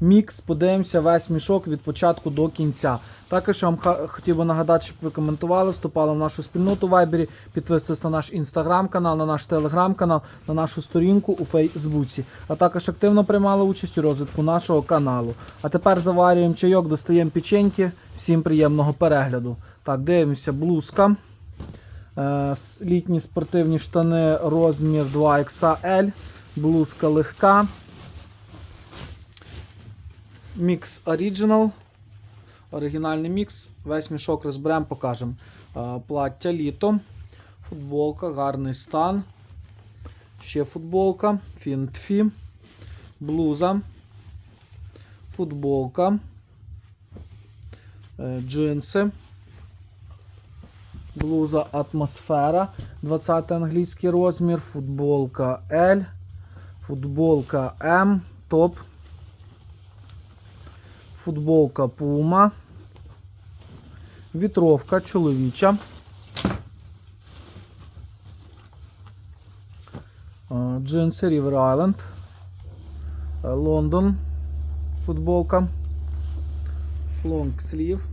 Мікс, подивимося весь мішок від початку до кінця. Також я вам хотів би нагадати, щоб ви коментували, вступали в нашу спільноту в Вайбері, підписувалися на наш інстаграм-канал, на наш телеграм-канал, на нашу сторінку у Фейсбуці, а також активно приймали участь у розвитку нашого каналу. А тепер заварюємо чайок, достаємо печеньки. Всім приємного перегляду. Так, дивимося, блузка. Е, літні спортивні штани розмір 2XL. Блузка легка. Мікс Original. Оригінальний мікс. Весь мішок розберемо, покажемо. Е, Плаття літо. Футболка, гарний стан. Ще футболка. Фінтфі. Блуза. Футболка. е, Джинси. Блуза Атмосфера. 20 англійський розмір. Футболка L. Футболка М. Топ. Футболка Puma. Вітровка чоловіча. Джинси River Island. Е, Лондон. Футболка. Лонгслів.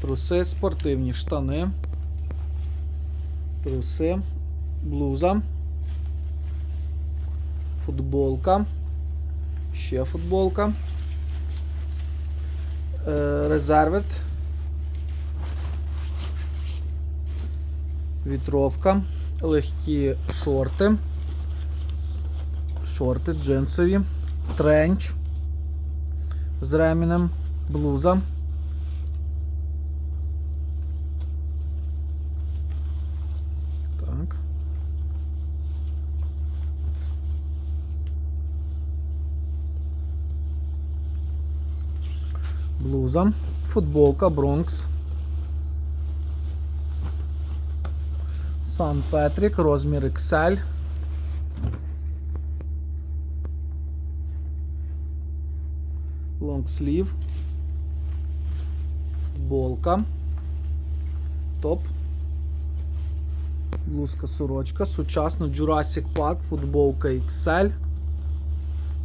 Труси, спортивні штани. Труси. Блуза. Футболка. Ще футболка. Е, Резервет. Вітровка. Легкі шорти. Шорти джинсові. Тренч. З ремінем. Блуза. Так. Блуза. Футболка Бронкс. Сан Петрік, розмір XL. Лонгслів. Футболка. Топ. Блузка сорочка. Сучасно Jurassic Park. Футболка XL.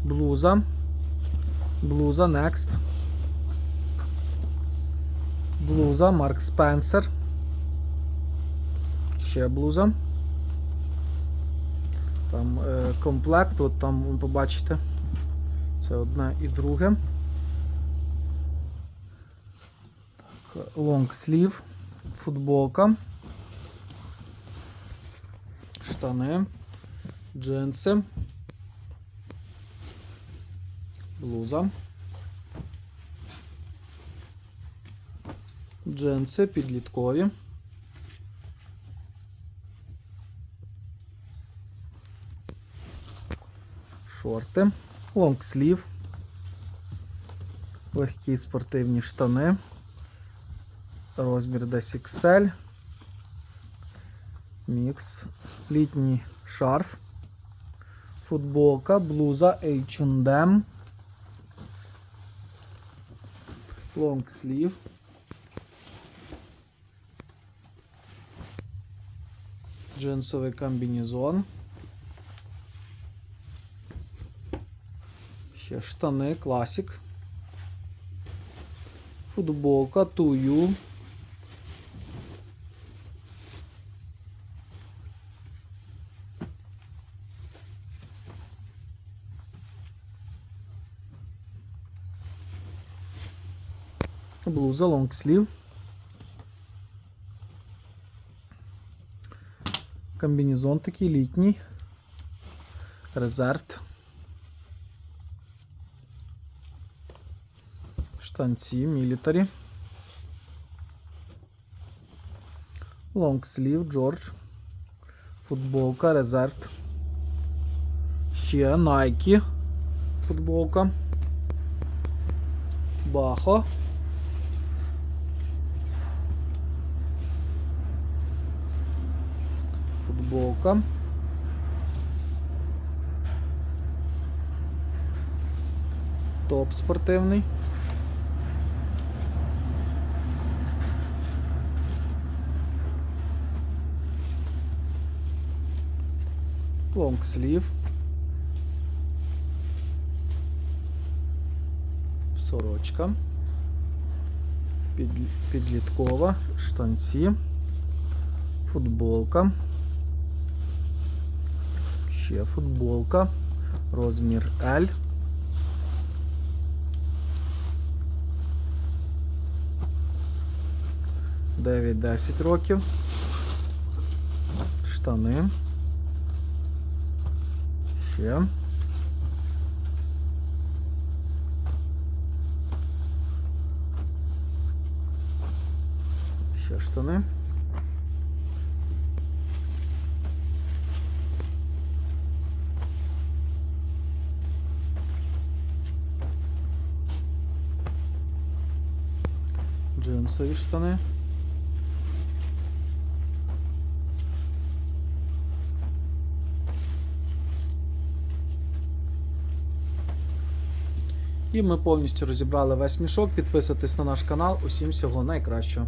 Блуза. Блуза Next. Блуза Марк Спенсер. Ще блуза. Там е, комплект, от там ви побачите. Це одне і друге. Лонгслів, футболка. Штани, джинси. Блуза. Джинси підліткові. Шорти. Лонгслів. Легкі спортивні штани. Розмір десь XL. Мікс. Літній шарф. Футболка, блуза H&M. Лонгслів. Джинсовий комбінезон. Ще штани, класик. Футболка, тую. Блуза, лонгслів. Комбінезон такий літній. Резерв. Штанці, мілітарі. Лонгслів, Джордж. Футболка, резерв. Ще Nike. Футболка. Бахо. Футболка. Топ спортивний. Лонгслів. Сорочка. Під, підліткова, штанці, футболка. Ще футболка. Розмір L. Дев'ять-десять років. Штани. Ще. Ще штани. Джинсові штани. І ми повністю розібрали весь мішок. Підписуйтесь на наш канал. Усім всього найкращого.